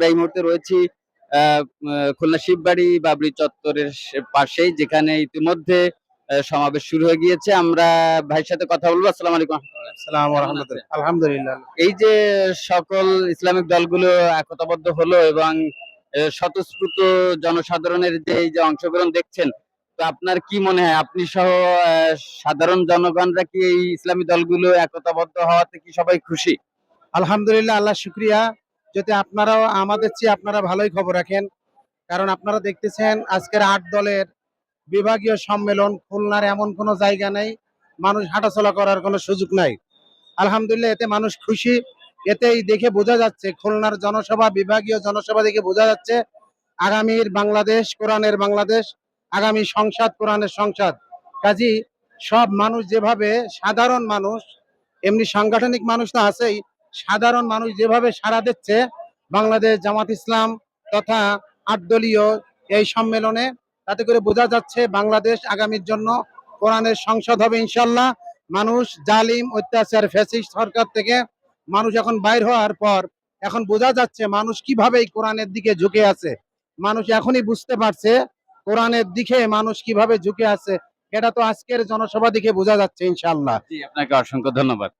আমরা এই মুহূর্তে রয়েছি খুলনা শিববাড়ি বাবরি চত্বরের পাশেই যেখানে ইতিমধ্যে সমাবেশ শুরু হয়ে গিয়েছে। আমরা ভাইয়ের সাথে কথা বলব। আসসালামু আলাইকুম। আসসালামু আলহামদুলিল্লাহ। এই যে সকল ইসলামিক দলগুলো একতাবদ্ধ হলো এবং স্বতঃস্ফূর্ত জনসাধারণের যে এই যে অংশগ্রহণ দেখছেন তো আপনার কি মনে হয়? আপনি সহ আহ, সাধারণ জনগণরা কি এই ইসলামী দলগুলো একতাবদ্ধ হওয়াতে কি সবাই খুশি? আলহামদুলিল্লাহ আল্লাহ শুক্রিয়া। যদি আপনারাও আমাদের চেয়ে আপনারা ভালোই খবর রাখেন। কারণ আপনারা দেখতেছেন আজকের আট দলের বিভাগীয় সম্মেলন, খুলনার এমন কোনো জায়গা নেই, মানুষ হাঁটাচলা করার কোনো সুযোগ নাই। আলহামদুলিল্লাহ, এতে মানুষ খুশি। এতেই দেখে বোঝা যাচ্ছে, খুলনার জনসভা, বিভাগীয় জনসভা দেখে বোঝা যাচ্ছে, আগামীর বাংলাদেশ, কোরআনের বাংলাদেশ, আগামী সংসদ, কোরআনের সংসদ। কাজী, সব মানুষ যেভাবে সাধারণ মানুষ, এমনি সাংগঠনিক মানুষ তো আছেই সাধারণ মানুষ যেভাবে সাড়া দিচ্ছে, বাংলাদেশ, জামাত ইসলাম তথা আটদলীয় এই সম্মেলনে, তাতে করে বোঝা যাচ্ছে বাংলাদেশ আগামীর জন্য কোরআনের সংসদ হবে ইনশাল্লাহ মানুষ জালিম, অত্যাচার, ফ্যাসিস্ট সরকার থেকে মানুষ এখন বাইর হওয়ার পর এখন বোঝা যাচ্ছে মানুষ কীভাবে এই কোরআনের দিকে ঝুঁকে আছে। মানুষ এখনই বুঝতে পারছে কোরআনের দিকে মানুষ কীভাবে ঝুঁকে আছে। এটা তো আজকের জনসভা দিকে বোঝা যাচ্ছে ইনশাল্লাহ আপনাকে অসংখ্য ধন্যবাদ।